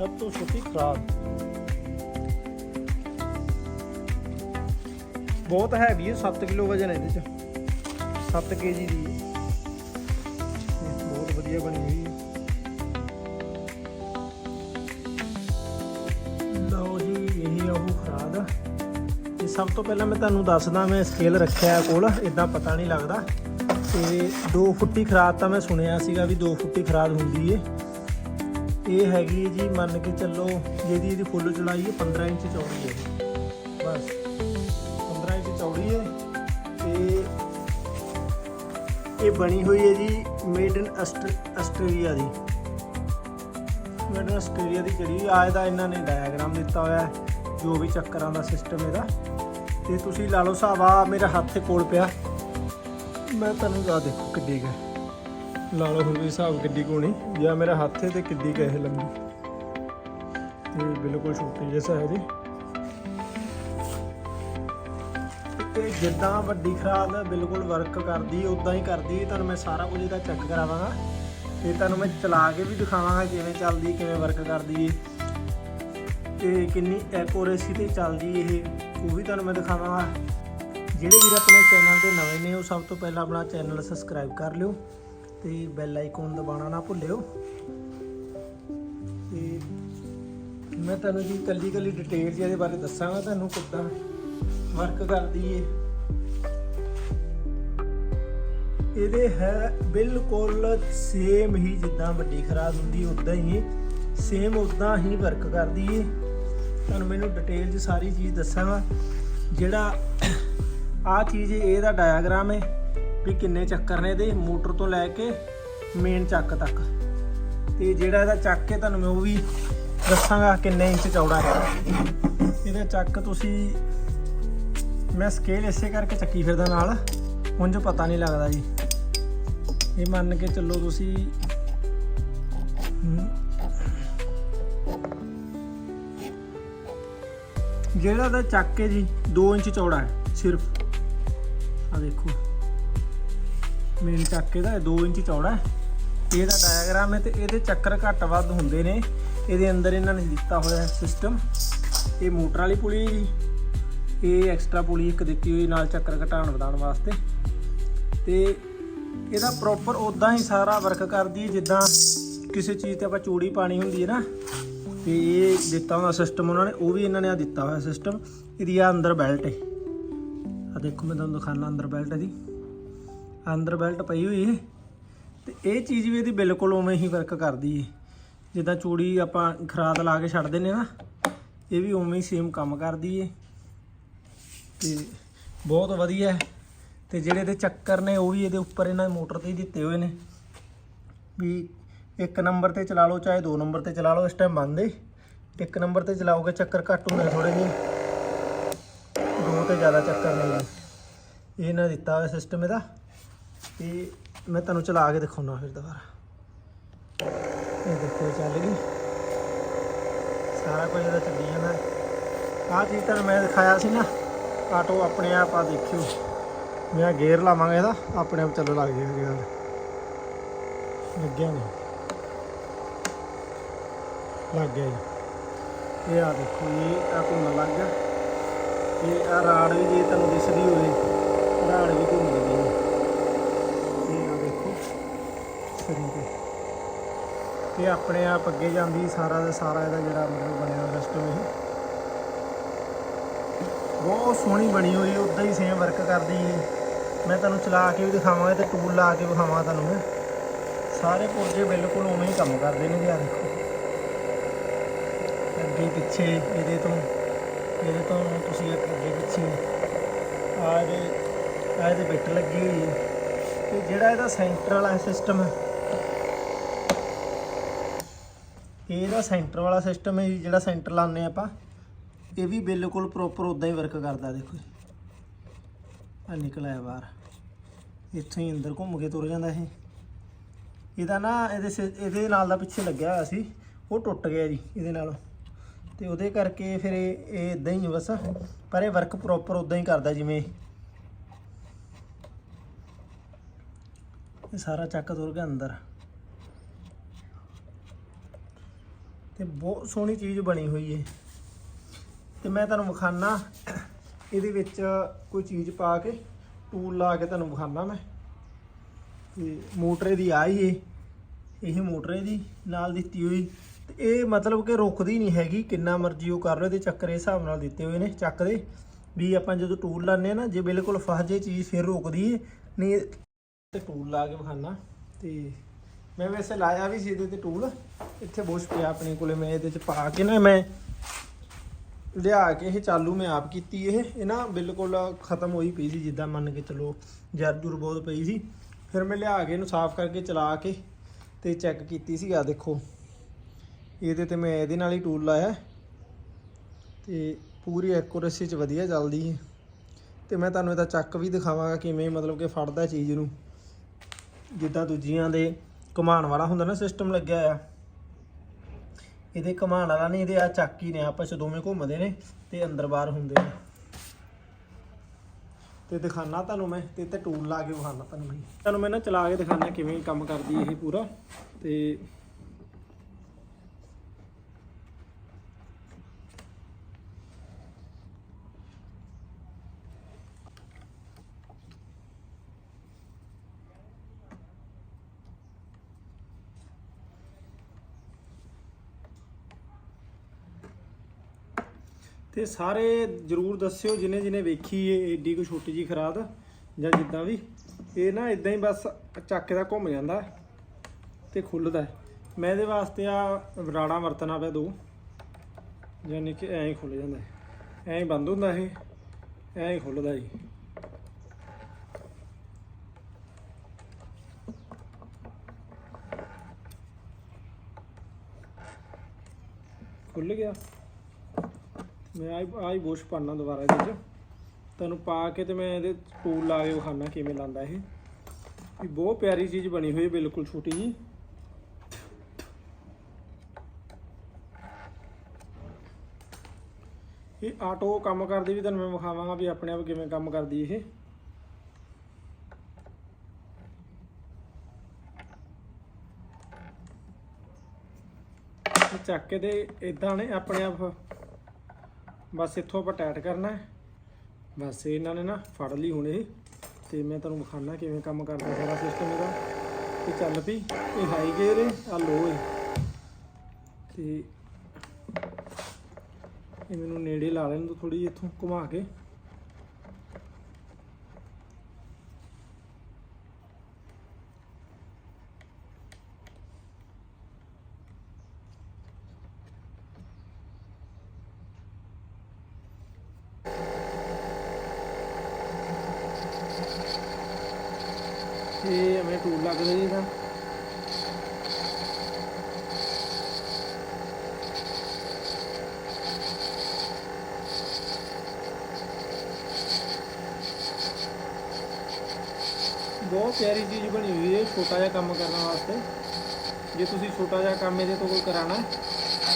ਸਭ ਤੋਂ ਛੋਟੀ ਖਰਾਦ ਬਹੁਤ ਹੈਵੀ ਹੈ 7 ਕਿਲੋ ਵਜਨ ਹੈ ਇਹਦੇ ਚ। 7 ਕੇਜੀ ਦੀ ਬਹੁਤ ਵਧੀਆ ਬਣੀ ਹੋਈ ਹੈ। ਲਓ ਜੀ, ਇਹੀ ਆ ਉਹ ਖਰਾਦ ਤੇ ਸਭ ਤੋਂ ਪਹਿਲਾਂ ਮੈਂ ਤੁਹਾਨੂੰ ਦੱਸਦਾ, ਮੈਂ ਸਕੇਲ ਰੱਖਿਆ ਹੈ ਕੋਲ ਇਦਾਂ ਪਤਾ ਨਹੀਂ ਲੱਗਦਾ। ਤੇ 2 ਫੁੱਟੀ ਖਰਾਦ ਤਾਂ ਮੈਂ ਸੁਣਿਆ ਸੀਗਾ ਵੀ 2 ਫੁੱਟੀ ਖਰਾਦ ਹੁੰਦੀ ਏ। ਇਹ ਹੈਗੀ ਹੈ ਜੀ ਮੰਨ ਕੇ ਚੱਲੋ ਜਿਹਦੀ ਇਹਦੀ ਫੁੱਲ ਚੌੜਾਈ ਹੈ 15 ਇੰਚ ਚੌੜੀ ਹੈ ਬਸ। 15 ਇੰਚ ਚੌੜੀ ਹੈ ਤੇ ਇਹ ਬਣੀ ਹੋਈ ਹੈ ਜੀ ਮੇਡ ਇਨ ਆਸਟ੍ਰੇਲੀਆ ਦੀ। ਮੇਡ ਇਨ ਆਸਟ੍ਰੇਲੀਆ ਦੀ ਜਿਹੜੀ ਆ ਦਾ ਇਹਨਾਂ ਨੇ ਡਾਇਆਗ੍ਰਾਮ ਦਿੱਤਾ ਹੋਇਆ ਹੈ, ਜੋ ਵੀ ਚੱਕਰਾਂ ਦਾ ਸਿਸਟਮ ਇਹਦਾ। ਤੇ ਤੁਸੀਂ ਲਾ ਲਓ ਹਿਸਾਬ ਆ ਮੇਰੇ ਹੱਥ ਕੋਲ ਪਿਆ। ਮੈਂ ਤੁਹਾਨੂੰ ਆ ਦੇਖੋ ਕਿੱਡੀ ਕੁ ਲਾ ਲਓ ਹੁਣ ਵੀ ਹਿਸਾਬ ਕਿੱਡੀ ਕੁ ਜਾਂ ਮੇਰਾ ਹੱਥ ਹੈ ਤੇ ਕਿੱਡੀ ਕੁ ਇਹ ਲੰਮੀ ਤੇ ਬਿਲਕੁਲ ਛੋਟੀ ਜਿਹਾ ਹੈ। ਜੀ ਤੇ ਜਿੱਦਾਂ ਵੱਡੀ ਖਰਾਦ ਬਿਲਕੁਲ ਵਰਕ ਕਰਦੀ ਉਦਾਂ ਹੀ ਕਰਦੀ ਤੁਹਾਨੂੰ ਮੈਂ ਸਾਰਾ ਕੁਝ ਇਹਦਾ ਚੈੱਕ ਕਰਾਵਾਂਗਾ। ਤੇ ਤੁਹਾਨੂੰ ਮੈਂ ਚਲਾ ਕੇ ਵੀ ਦਿਖਾਵਾਂਗਾ ਕਿਵੇਂ ਚੱਲਦੀ, ਕਿਵੇਂ ਵਰਕ ਕਰਦੀ ਹੈ ਤੇ ਕਿੰਨੀ ਐਕੋਰੇਸੀ ਤੇ ਚੱਲਦੀ ਇਹ, ਉਹ ਵੀ ਤੁਹਾਨੂੰ ਮੈਂ ਦਿਖਾਵਾਂਗਾ। ਜਿਹੜੇ ਵੀਰ ਆਪਣੇ ਚੈਨਲ ਤੇ ਨਵੇਂ ਨੇ, ਉਹ ਸਭ ਤੋਂ ਪਹਿਲਾਂ ਆਪਣਾ ਚੈਨਲ ਸਬਸਕ੍ਰਾਈਬ ਕਰ ਲਿਓ। ਤੇ ਬੈਲ ਆਈਕਨ ਦਬਾਉਣਾ ਨਾ ਭੁੱਲਿਓ। ਤੇ ਮੈਂ ਤੁਹਾਨੂੰ ਜੀ ਕੱਲੀ ਕੱਲੀ ਡਿਟੇਲ ਜਿਹਦੇ ਬਾਰੇ ਦੱਸਾਂਗਾ ਤੁਹਾਨੂੰ ਕਿੱਦਾਂ ਵਰਕ ਕਰਦੀ ਏ। ਇਹਦੇ ਹੈ ਬਿਲਕੁਲ ਸੇਮ ਹੀ ਜਿੱਦਾਂ ਵੱਡੀ ਖਰਾਦ ਹੁੰਦੀ ਉਦਾਂ ਹੀ ਸੇਮ ਉਦਾਂ ਹੀ ਵਰਕ ਕਰਦੀ ਏ। ਤੁਹਾਨੂੰ ਮੈਨੂੰ ਡਿਟੇਲ 'ਚ ਸਾਰੀ ਚੀਜ਼ ਦੱਸਾਂਗਾ। ਜਿਹੜਾ ਆ ਚੀਜ਼ ਇਹਦਾ ਡਾਇਆਗ੍ਰਾਮ ਹੈ ਵੀ ਕਿੰਨੇ ਚੱਕਰ ਨੇ ਇਹਦੇ, ਮੋਟਰ ਤੋਂ ਲੈ ਕੇ ਮੇਨ ਚੱਕ ਤੱਕ। ਤੇ ਜਿਹੜਾ ਇਹਦਾ ਚੱਕ ਹੈ ਤੁਹਾਨੂੰ ਮੈਂ ਉਹ ਵੀ ਦੱਸਾਂਗਾ ਕਿੰਨੇ ਇੰਚ ਚੌੜਾ ਹੈ। ਇਹਦਾ ਚੱਕ ਤੁਸੀਂ ਮੈਂ ਸਕੇਲ ਇਸੇ ਕਰਕੇ ਚੱਕੀ ਫਿਰਦਾ ਨਾਲ, ਉਂਝ ਪਤਾ ਨਹੀਂ ਲੱਗਦਾ ਜੀ। ਇਹ ਮੰਨ ਕੇ ਚੱਲੋ ਤੁਸੀਂ ਜਿਹੜਾ ਦਾ ਚੱਕ ਹੈ ਜੀ 2 ਇੰਚ ਚੌੜਾ ਹੈ, ਸਿਰਫ। ਆ ਦੇਖੋ। ਮੇਨ ਚੱਕ ਇਹਦਾ 2 ਇੰਚ ਚੌੜਾ ਹੈ। ਇਹਦਾ ਡਾਇਆਗ੍ਰਾਮ ਹੈ ਤੇ ਇਹਦੇ ਚੱਕਰ ਘੱਟ ਵੱਧ ਹੁੰਦੇ ਨੇ। ਇਹਦੇ ਅੰਦਰ ਇਹਨਾਂ ਨੇ ਦਿੱਤਾ ਹੋਇਆ ਸਿਸਟਮ ਇਹ ਮੋਟਰ ਵਾਲੀ ਪੁਲੀ ਹੈ ਜੀ। ਇਹ ਐਕਸਟਰਾ ਪੁਲੀ ਇੱਕ ਦਿੱਤੀ ਹੋਈ ਨਾਲ ਚੱਕਰ ਘਟਾਉਣ ਵਧਾਉਣ ਵਾਸਤੇ। ਤੇ ਇਹਦਾ ਪ੍ਰੋਪਰ ਉਦਾਂ ਹੀ ਸਾਰਾ ਵਰਕ ਕਰਦੀ ਹੈ, ਜਿੱਦਾਂ ਕਿਸੇ ਚੀਜ਼ ਤੇ ਆਪਾਂ ਚੂੜੀ ਪਾਣੀ ਹੁੰਦੀ ਹੈ ਨਾ। ਤੇ ਇਹ ਦਿੱਤਾ ਹੁੰਦਾ ਸਿਸਟਮ ਉਹਨਾਂ ਨੇ, ਉਹ ਵੀ ਇਹਨਾਂ ਨੇ ਆ ਦਿੱਤਾ ਹੋਇਆ ਸਿਸਟਮ ਇਹਦੀ ਆ ਅੰਦਰ ਬੈਲਟ ਹੈ। ਆ ਦੇਖੋ, ਮੈਂ ਤੁਹਾਨੂੰ ਦਿਖਾਣਾ ਅੰਦਰ ਬੈਲਟ ਹੈ ਜੀ ਅੰਦਰ ਬੈਲਟ ਪਈ ਹੋਈ ਹੈ ਤੇ ਇਹ ਚੀਜ਼ ਵੀ ਇਹਦੀ ਬਿਲਕੁਲ ਉਵੇਂ ਹੀ ਵਰਕ ਕਰਦੀ ਹੈ ਜਿੱਦਾਂ ਚੂੜੀ ਆਪਾਂ ਖਰਾਦ ਲਾ ਕੇ ਛੱਡ ਦਿੰਨੇ ਨਾ, ਇਹ ਵੀ ਉਵੇਂ ਹੀ ਸੇਮ ਕੰਮ ਕਰਦੀ ਹੈ ਤੇ ਬਹੁਤ ਵਧੀਆ ਹੈ। ਤੇ ਜਿਹੜੇ ਇਹਦੇ ਚੱਕਰ ਨੇ, ਉਹ ਵੀ ਇਹਦੇ ਉੱਪਰ ਇਹਨਾਂ ਮੋਟਰ ਤੇ ਹੀ ਦਿੱਤੇ ਹੋਏ ਨੇ। ਵੀ ਇੱਕ ਨੰਬਰ ਤੇ ਚਲਾ ਲਓ, ਚਾਹੇ ਦੋ ਨੰਬਰ ਤੇ ਚਲਾ ਲਓ, ਇਸ ਟਾਈਮ ਬੰਦ ਏ। ਇੱਕ ਨੰਬਰ ਤੇ ਚਲਾਓਗੇ, ਚੱਕਰ ਘੱਟ ਹੁੰਦੇ ਥੋੜੇ ਜਿਹੇ। ਦੋ ਤੇ ਜ਼ਿਆਦਾ ਚੱਕਰ ਨਹੀਂ। ਇਹ ਇਹਨਾਂ ਦਿੱਤਾ ਹੋਇਆ ਸਿਸਟਮ ਇਹਦਾ। ਤੇ ਮੈਂ ਤੁਹਾਨੂੰ ਚਲਾ ਕੇ ਦਿਖਾਉਣਾ ਫਿਰ ਦੁਬਾਰਾ। ਇਹ ਦੇਖੋ ਚੱਲ ਗਈ। ਸਾਰਾ ਕੁਝ ਇਹਦਾ ਚੱਲੀ ਜਾਂਦਾ। ਆਹ ਚੀਜ਼ ਤੁਹਾਨੂੰ ਮੈਂ ਦਿਖਾਇਆ ਸੀ ਨਾ, ਆਟੋ ਆਪਣੇ ਆਪ ਆ ਦੇਖਿਓ। ਮੈਂ ਗੇਅਰ ਲਾਵਾਂਗਾ ਇਹਦਾ, ਆਪਣੇ ਆਪ ਚੱਲਣ ਲੱਗ ਜਾਏਗਾ ਜੀ ਲੱਗਿਆ ਨਹੀਂ। ਲੱਗ ਗਿਆ ਜੀ। ਇਹ ਆ ਦੇਖੋ ਇਹ ਆ ਘੁੰਮਣ ਲੱਗ ਗਿਆ। ਇਹ ਆ ਰਾੜ ਵੀ ਜੇ ਤੁਹਾਨੂੰ ਦਿਸਦੀ ਹੋਵੇ, ਰਾੜ ਵੀ ਘੁੰਮ ਗਈ ਹੈ ਇਹ ਆ ਦੇਖੋ ਸਰੀ ਤੇ ਇਹ ਆਪਣੇ ਆਪ ਅੱਗੇ ਜਾਂਦੀ ਸਾਰਾ ਦਾ ਸਾਰਾ ਇਹਦਾ ਜਿਹੜਾ ਮਤਲਬ ਬਣਿਆ ਹੋਇਆ ਸਿਸਟਮ ਇਹ। ਬਹੁਤ ਸੋਹਣੀ ਬਣੀ ਹੋਈ ਹੈ ਉਦਾਂ ਹੀ ਸੇਮ ਵਰਕ ਕਰਦੀ ਹੈ ਮੈਂ ਤੁਹਾਨੂੰ ਚਲਾ ਕੇ ਵੀ ਦਿਖਾਵਾਂਗਾ ਤੇ ਟੂਲ ਲਾ ਕੇ ਵਿਖਾਵਾਂ ਤੁਹਾਨੂੰ ਮੈਂ। ਸਾਰੇ ਪੁਰਜੇ ਬਿਲਕੁਲ ਉਵੇਂ ਹੀ ਕੰਮ ਕਰਦੇ ਨੇ ਯਾਰ ਦੇਖੋ। ਅੱਗੇ ਪਿੱਛੇ, ਇਹਦੇ ਤੋਂ ਇਹਦੇ ਤੋਂ ਤੁਸੀਂ ਅੱਗੇ ਪਿੱਛੇ ਆ ਇਹਦੇ ਆ ਇਹਦੇ ਬਿੱਟ ਲੱਗੀ ਹੋਈ ਹੈ। ਤੇ ਜਿਹੜਾ ਇਹਦਾ ਸੈਂਟਰ ਵਾਲਾ ਸਿਸਟਮ ਹੈ ਇਹਦਾ ਸੈਂਟਰ ਵਾਲਾ ਸਿਸਟਮ ਹੈ ਜੀ, ਜਿਹੜਾ ਸੈਂਟਰ ਲਾਉਂਦੇ ਆਪਾਂ ਇਹ ਵੀ ਬਿਲਕੁਲ ਪ੍ਰੋਪਰ ਉਦਾਂ ਹੀ ਵਰਕ ਕਰਦਾ ਦੇਖੋ ਆ ਨਿਕਲ ਆਇਆ ਬਾਹਰ। ਇੱਥੋਂ ਹੀ ਅੰਦਰ ਘੁੰਮ ਕੇ ਤੁਰ ਜਾਂਦਾ ਇਹ। ਇਹਦਾ ਨਾ ਇਹਦੇ ਸਿ- ਇਹਦੇ ਨਾਲ ਦਾ ਪਿੱਛੇ ਲੱਗਿਆ ਹੋਇਆ ਸੀ ਉਹ ਟੁੱਟ ਗਿਆ ਜੀ ਇਹਦੇ ਨਾਲ। ਤੇ ਉਹਦੇ ਕਰਕੇ ਫਿਰ ਇਹ ਇਹ ਇਦਾਂ ਹੀ ਬਸ। ਪਰ ਇਹ ਵਰਕ ਪ੍ਰੋਪਰ ਉਦਾਂ ਹੀ ਕਰਦਾ ਜਿਵੇਂ ਇਹ ਸਾਰਾ ਚੱਕ ਤੁਰ ਗਿਆ ਅੰਦਰ। ਤੇ ਬਹੁਤ ਸੋਹਣੀ ਚੀਜ਼ ਬਣੀ ਹੋਈ ਏ। ਤੇ ਮੈਂ ਤੁਹਾਨੂੰ ਵਿਖਾਣਾ ਇਹਦੇ ਵਿੱਚ ਕੋਈ ਚੀਜ਼ ਪਾ ਕੇ, ਟੂਲ ਲਾ ਕੇ ਤੁਹਾਨੂੰ ਵਿਖਾਣਾ ਮੈਂ। ਤੇ ਮੋਟਰ ਦੀ ਆਈ ਏ, ਇਹ ਮੋਟਰ ਦੀ, ਨਾਲ ਦਿੱਤੀ ਹੋਈ। ਤੇ ਇਹ ਮਤਲਬ ਕਿ ਰੁਕਦੀ ਨਹੀਂ ਹੈਗੀ, ਕਿੰਨਾ ਮਰਜ਼ੀ ਉਹ ਕਰ ਲਓ, ਇਹਦੇ ਚੱਕਰ ਇਸ ਹਿਸਾਬ ਨਾਲ ਦਿੱਤੇ ਹੋਏ ਨੇ ਚੱਕ ਦੇ। ਵੀ ਆਪਾਂ ਜਦੋਂ ਟੂਲ ਲਾਉਂਦੇ ਆ ਨਾ, ਜੇ ਬਿਲਕੁਲ ਫਸ ਜੇ ਚੀਜ਼ ਫਿਰ ਰੁਕਦੀ ਏ। ਨਹੀਂ, ਤੇ ਟੂਲ ਲਾ ਕੇ ਵਿਖਾਣਾ ਤੇ ਮੈਂ ਵੈਸੇ ਲਾਇਆ ਵੀ ਸੀ ਇਹਦੇ ਤੇ ਟੂਲ। ਇੱਥੇ ਬੁਸ਼ ਪਿਆ ਆਪਣੇ ਕੋਲੇ ਮੈਂ ਇਹਦੇ ਚ ਪਾ ਕੇ ਨਾ ਮੈਂ ਲਿਆ ਕੇ ਇਹ ਚਾਲੂ ਮੈਂ ਆਪ ਕੀਤੀ ਇਹ। ਇਹ ਨਾ ਬਿਲਕੁਲ ਖਤਮ ਹੋਈ ਪਈ ਸੀ ਜਿੱਦਾਂ ਮੰਨ ਕੇ ਚਲੋ ਜਰ ਜੁਰ ਬਹੁਤ ਪਈ ਸੀ। ਫਿਰ ਮੈਂ ਲਿਆ ਕੇ ਇਹਨੂੰ ਸਾਫ਼ ਕਰਕੇ ਚਲਾ ਕੇ ਤੇ ਚੈੱਕ ਕੀਤੀ ਸੀ। ਆ ਦੇਖੋ, ਇਹਦੇ ਤੇ ਮੈਂ ਇਹਦੇ ਨਾਲ ਹੀ ਟੂਲ ਲਾਇਆ। ਤੇ ਪੂਰੀ ਐਕੂਰੇਸੀ ਚ ਵਧੀਆ ਚੱਲਦੀ ਹੈ ਤੇ ਮੈਂ ਤੁਹਾਨੂੰ ਇਹਦਾ ਚੱਕ ਵੀ ਦਿਖਾਵਾਂਗਾ ਕਿਵੇਂ ਮਤਲਬ ਕਿ ਫੜਦਾ ਚੀਜ਼ ਨੂੰ। ਜਿੱਦਾਂ ਦੂਜੀਆਂ ਦੇ ਘੁਮਾਉਣ ਵਾਲਾ ਹੁੰਦਾ ਨਾ ਸਿਸਟਮ ਲੱਗਿਆ ਆ ਇਹਦੇ ਘੁਮਾਉਣ ਵਾਲਾ ਨਹੀਂ, ਇਹਦੇ ਆ ਚਾਕੀ ਨੇ ਆਪਸ ਚ ਦੋਵੇਂ ਘੁੰਮਦੇ ਨੇ ਤੇ ਅੰਦਰ ਬਾਹਰ ਹੁੰਦੇ ਨੇ। ਤੇ ਦਿਖਾਣਾ ਤੁਹਾਨੂੰ ਮੈਂ, ਤੇ ਤੇ ਟੂਲ ਲਾ ਕੇ ਵਿਖਾਣਾ ਤੁਹਾਨੂੰ ਮੈਂ। ਤੁਹਾਨੂੰ ਮੈਂ ਨਾ ਚਲਾ ਕੇ ਦਿਖਾਣਾ ਕਿਵੇਂ ਕੰਮ ਕਰਦੀ ਇਹ ਪੂਰਾ। ਤੇ ਤੇ ਸਾਰੇ ਜਰੂਰ ਦੱਸਿਓ, ਜਿਨੇ ਜਿਨੇ ਵੇਖੀ ਏ, ਏਡੀ ਕੋ ਛੋਟੀ ਜੀ ਖਰਾਦ ਜਾਂ ਜਿੱਦਾਂ ਵੀ। ਇਹ ਨਾ ਇਦਾਂ ਹੀ ਬਸ ਚੱਕ ਦਾ ਘੁੰਮ ਜਾਂਦਾ ਹੈ ਤੇ ਖੁੱਲਦਾ। ਮੈਂ ਇਹਦੇ ਵਾਸਤੇ ਆ ਰਾੜਾ ਵਰਤਣਾ ਪਿਆ ਦੋ। ਯਾਨੀ ਕਿ ਐਂ ਹੀ ਖੁੱਲ ਜਾਂਦਾ ਐਂ ਹੀ ਬੰਦ ਹੁੰਦਾ ਇਹ, ਐਂ ਹੀ ਖੁੱਲਦਾ ਜੀ ਖੁੱਲ ਗਿਆ। ਮੈਂ ਆਈ ਆਈ ਬੁਸ਼ ਪਾਣਾ ਦੁਬਾਰਾ ਇਹਦੇ ਚ ਤੁਹਾਨੂੰ ਪਾ ਕੇ ਤੇ ਮੈਂ ਇਹਦੇ ਟੂਲ ਲਾ ਕੇ ਵਿਖਾਣਾ ਕਿਵੇਂ ਲਾਂਦਾ ਇਹ। ਵੀ ਬਹੁਤ ਪਿਆਰੀ ਚੀਜ਼ ਬਣੀ ਹੋਈ ਹੈ, ਬਿਲਕੁਲ ਛੋਟੀ ਜੀ। ਇਹ ਆਟੋ ਕੰਮ ਕਰਦੀ ਵੀ ਤੁਹਾਨੂੰ ਮੈਂ ਵਿਖਾਵਾਂਗਾ ਵੀ ਆਪਣੇ ਆਪ ਕਿਵੇਂ ਕੰਮ ਕਰਦੀ ਇਹ। ਇਹ ਚੱਕ ਕੇ ਤੇ ਇਦਾਂ ਨੇ ਆਪਣੇ ਆਪ ਬਸ ਇੱਥੋਂ ਆਪਾਂ ਟਾਈਟ ਕਰਨਾ ਹੈ। ਬਸ ਇਹਨਾਂ ਨੇ ਨਾ ਫੜ ਲਈ ਹੁਣ। ਇਹ ਤੇ ਮੈਂ ਤੁਹਾਨੂੰ ਵਿਖਾਣਾ ਕਿਵੇਂ ਕੰਮ ਕਰਦਾ ਸਾਰਾ ਸਿਸਟਮ ਇਹਦਾ। ਇਹ ਚੱਲ ਪਈ। ਇਹ ਹਾਈ ਗੇਅਰ ਹੈ ਆ ਲੋ ਹੈ ਤੇ ਇਹ ਮੈਨੂੰ ਨੇੜੇ ਲਾ ਲੈਣ ਦੋ ਥੋੜੀ ਇੱਥੋਂ ਘੁਮਾ ਕੇ ਇਹ ਐਵੇਂ ਟੂਲ ਲੱਗਦੇ ਜੀ ਤਾਂ ਬਹੁਤ ਪਿਆਰੀ ਚੀਜ਼ ਬਣੀ ਹੋਈ ਹੈ, ਛੋਟਾ ਜਿਹਾ ਕੰਮ ਕਰਨ ਵਾਸਤੇ। ਜੇ ਤੁਸੀਂ ਛੋਟਾ ਜਿਹਾ ਕੰਮ ਇਹਦੇ ਤੋਂ ਕੋਈ ਕਰਾਣਾ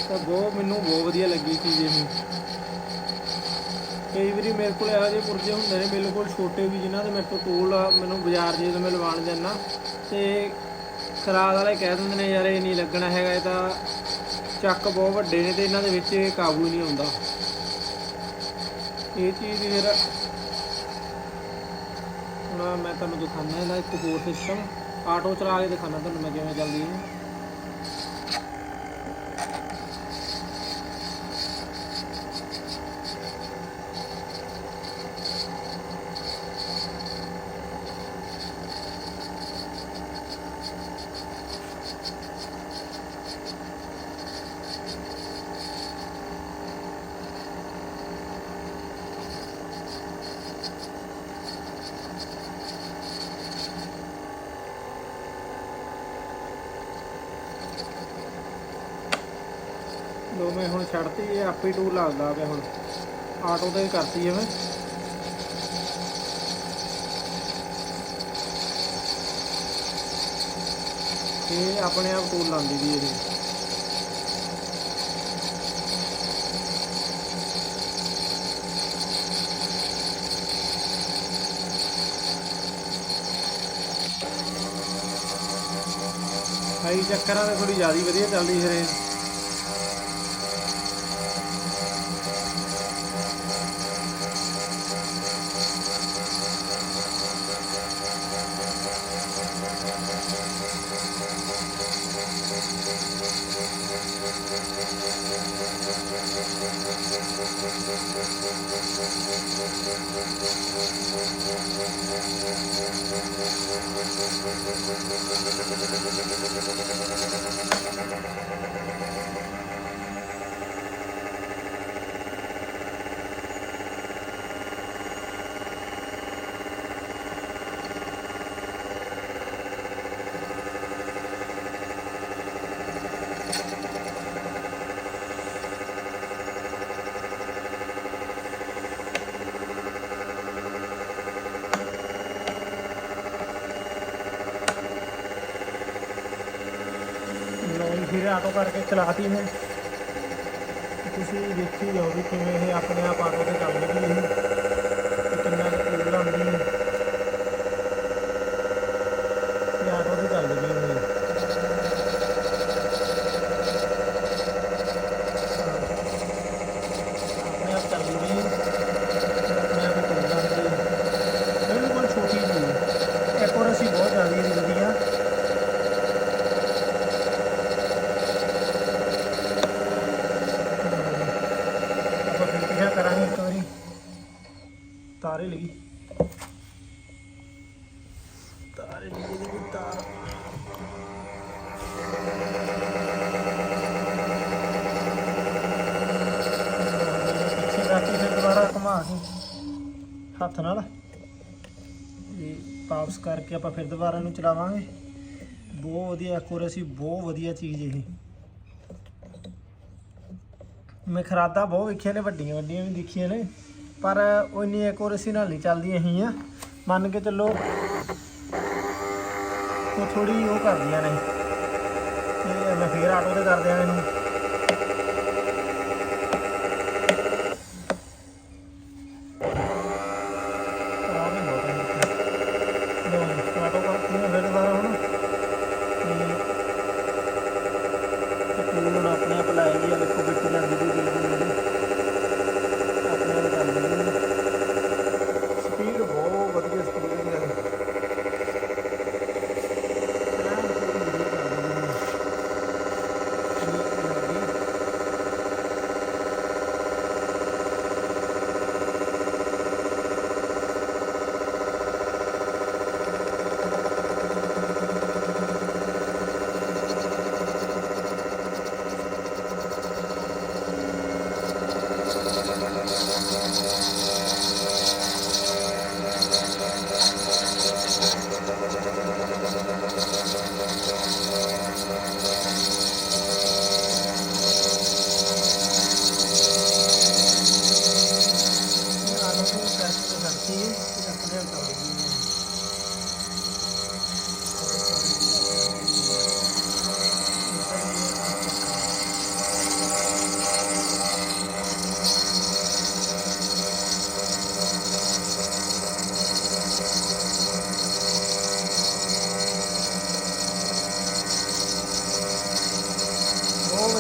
ਤਾਂ ਬਹੁਤ, ਮੈਨੂੰ ਬਹੁਤ ਵਧੀਆ ਲੱਗੀ ਚੀਜ਼ ਇਹ ਕਈ ਵਾਰੀ ਮੇਰੇ ਕੋਲ ਇਹੋ ਜਿਹੇ ਪੁਰਜੇ ਹੁੰਦੇ ਨੇ ਬਿਲਕੁਲ ਛੋਟੇ ਵੀ ਜਿਨ੍ਹਾਂ ਦੇ ਮੇਰੇ ਤੋਂ ਟੂਲ ਮੈਨੂੰ ਬਾਜ਼ਾਰ ਜੇ ਤੋਂ ਮੈਂ ਲਵਾਉਣ ਜਾਂਦਾ। ਤੇ ਖਰਾਦ ਵਾਲੇ ਕਹਿ ਦਿੰਦੇ ਨੇ, ਯਾਰ ਇਹ ਨਹੀਂ ਲੱਗਣਾ ਹੈਗਾ, ਇਹ ਤਾਂ ਚੱਕ ਬਹੁਤ ਵੱਡੇ ਨੇ ਤੇ ਇਹਨਾਂ ਦੇ ਵਿੱਚ ਕਾਬੂ ਨਹੀਂ ਆਉਂਦਾ ਇਹ ਚੀਜ਼ ਦੀ ਫਿਰ ਹੁਣ ਮੈਂ ਤੁਹਾਨੂੰ ਦਿਖਾਉਂਦਾ ਇਹਦਾ ਇੱਕ ਹੋਰ ਸਿਸਟਮ ਆਟੋ ਚਲਾ ਕੇ ਦਿਖਾਉਂਦਾ ਤੁਹਾਨੂੰ ਮੈਂ ਕਿਵੇਂ ਚੱਲਦੀ ਹੈ। ਲੋ ਮੈਂ ਹੁਣ ਛੱਡਤੀ, ਇਹ ਆਪੇ ਟੂਲ ਲੱਗਦਾ ਪਿਆ ਹੁਣ। ਆਟੋ ਤੇ ਕਰਤੀ ਹੈ ਮੈਂ। ਇਹ ਆਪਣੇ ਆਪ ਟੂਲ ਲਾਉਂਦੀ ਦੀ ਇਹ। ਹਾਈ ਚੱਕਰਾਂ ਤੇ ਥੋੜੀ ਜ਼ਿਆਦਾ ਵਧੀਆ ਚੱਲਦੀ ਫਿਰ ਇਹ। ਫਿਰ ਆਟੋ ਕਰਕੇ ਚਲਾਤੀ ਨੇ ਤੁਸੀਂ ਦੇਖੀ ਜਾਓ ਵੀ ਕਿਵੇਂ ਇਹ ਆਪਣੇ ਆਪ ਆਟੋ ਤੇ ਚੱਲ ਰਹੀ ਹੈ ਦੁਬਾਰਾ ਘੁਮਾ ਕੇ ਹੱਥ ਨਾਲ। ਇਹ ਵਾਪਸ ਕਰਕੇ ਆਪਾਂ ਫਿਰ ਦੁਬਾਰਾ ਨੂੰ ਚਲਾਵਾਂਗੇ। ਬਹੁਤ ਵਧੀਆ ਐਕੂਰੇਸੀ ਬਹੁਤ ਵਧੀਆ ਚੀਜ਼ ਇਹ। ਮੈਂ ਖਰਾਦਾ ਬਹੁਤ ਵੇਖੀਆਂ ਨੇ, ਵੱਡੀਆਂ ਵੱਡੀਆਂ ਵੀ ਦੇਖੀਆਂ ਨੇ। ਪਰ ਉਹ ਇੰਨੀ ਐਕੂਰੇਸੀ ਨਾਲ ਨਹੀਂ ਚੱਲਦੀਆਂ ਹੈਗੀਆਂ। ਮੰਨ ਕੇ ਚੱਲੋ, ਉਹ ਥੋੜੀ ਉਹ ਕਰਦੀਆਂ ਨੇ। ਤੇ ਮੈਂ ਫੇਰ ਆਟੋ ਤੇ ਕਰ ਦਿਆਂ ਇਹਨੂੰ।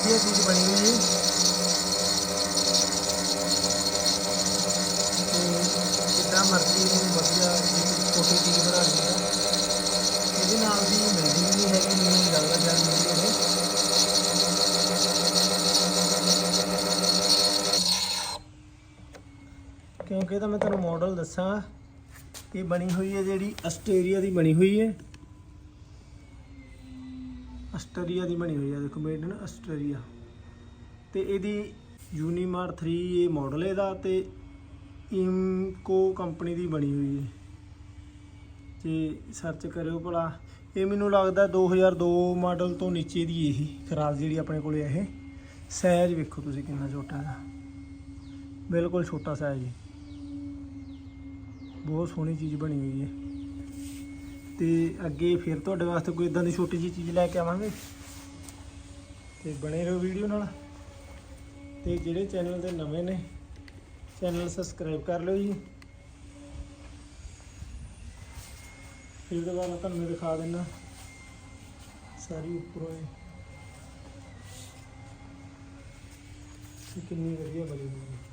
ਵਧੀਆ ਚੀਜ਼ ਬਣੀ ਹੋਈ ਹੈ। ਤੇ ਜਿੱਦਾਂ ਮਰਜ਼ੀ ਨੂੰ ਵਧੀਆ ਛੋਟੀ ਚੀਜ਼ ਬਣਾ ਲਈ ਆ ਇਹਦੇ ਨਾਲ ਦੀ ਮਿਲਦੀ ਵੀ ਨਹੀਂ ਹੈਗੀ, ਮੈਨੂੰ ਨਹੀਂ ਲੱਗਦਾ ਜਦ ਮਿਲਦੀ ਇਹ ਕਿਉਂਕਿ ਤਾਂ ਮੈਂ ਤੁਹਾਨੂੰ ਮਾਡਲ ਦੱਸਾਂ ਕਿ ਬਣੀ ਹੋਈ ਹੈ ਜਿਹੜੀ ਆਸਟ੍ਰੇਲੀਆ ਦੀ ਬਣੀ ਹੋਈ ਹੈ। ਆਸਟ੍ਰੇਲੀਆ ਦੀ ਬਣੀ ਹੋਈ ਹੈ ਦੇਖੋ ਮੇਡ ਇਨ ਆਸਟ੍ਰੇਲੀਆ। ਤੇ ਇਹਦੀ ਯੂਨੀਮਾਰ 3 ਇਹ ਮਾਡਲ ਇਹਦਾ ਤੇ ਇਮਕੋ ਕੰਪਨੀ ਦੀ ਬਣੀ ਹੋਈ ਹੈ ਤੇ ਸਰਚ ਕਰਿਓ ਭਲਾ। ਇਹ ਮੈਨੂੰ ਲੱਗਦਾ 2002 ਮਾਡਲ ਤੋਂ ਨੀਚੇ ਦੀ ਇਹ ਖਰਾਬ ਜਿਹੜੀ ਆਪਣੇ ਕੋਲੇ ਇਹ। ਸਾਈਜ਼ ਵੇਖੋ ਤੁਸੀਂ ਕਿੰਨਾ ਛੋਟਾ ਹੈ ਬਿਲਕੁਲ ਛੋਟਾ ਸਾਈਜ਼ ਬਹੁਤ ਸੋਹਣੀ ਚੀਜ਼ ਬਣੀ ਹੋਈ ਹੈ ਤੇ ਅੱਗੇ ਫਿਰ ਤੁਹਾਡੇ ਵਾਸਤੇ ਕੋਈ ਇਦਾਂ ਦੀ ਛੋਟੀ ਜਿਹੀ ਚੀਜ਼ ਲੈ ਕੇ ਆਵਾਂਗੇ। ਤੇ ਬਣੇ ਰਹੋ ਵੀਡੀਓ ਨਾਲ। ਤੇ ਜਿਹੜੇ ਚੈਨਲ ਦੇ ਨਵੇਂ ਨੇ, ਚੈਨਲ ਸਬਸਕ੍ਰਾਈਬ ਕਰ ਲਿਓ ਜੀ। ਫਿਰ ਦੁਬਾਰਾ ਤੁਹਾਨੂੰ ਦਿਖਾ ਦਿੰਨਾ ਸਾਰੀ ਉੱਪਰੋਂ ਇਹ ਕਿੰਨੀ ਵਧੀਆ ਬਣੀ ਹੋਈ ਹੈ।